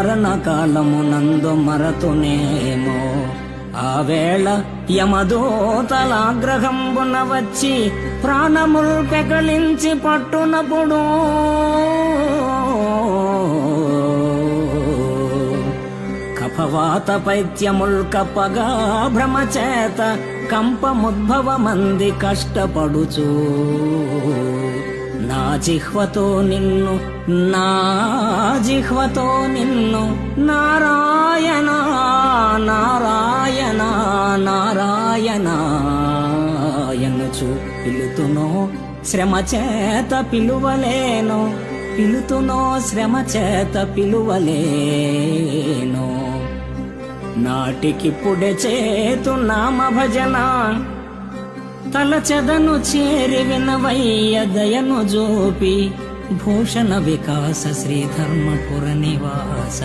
మరణకాలమునందు మరతునేమో ఆ వేళ యమదూతలాగ్రహంబున వచ్చి ప్రాణముల్ పెకలించి పట్టునప్పుడు కఫవాత పైత్యముల్ కప్పగా భ్రమచేత కంపముద్భవమంది కష్టపడుచు. నా చిహ్వతో నిన్ను నా జిహ్వతో నిన్ను నారాయణ నారాయణ నారాయణ. ఎన్నుచు పిలుతునో శ్రమ చేత పిలువలేను పిలుతునో శ్రమ చేత పిలువలేను నాటికిప్పుడే చేతు నామ భజన తలచెదను చేరి వినవయ్య దయను జోపి भूषणविकास श्रीधर्मपुरनिवास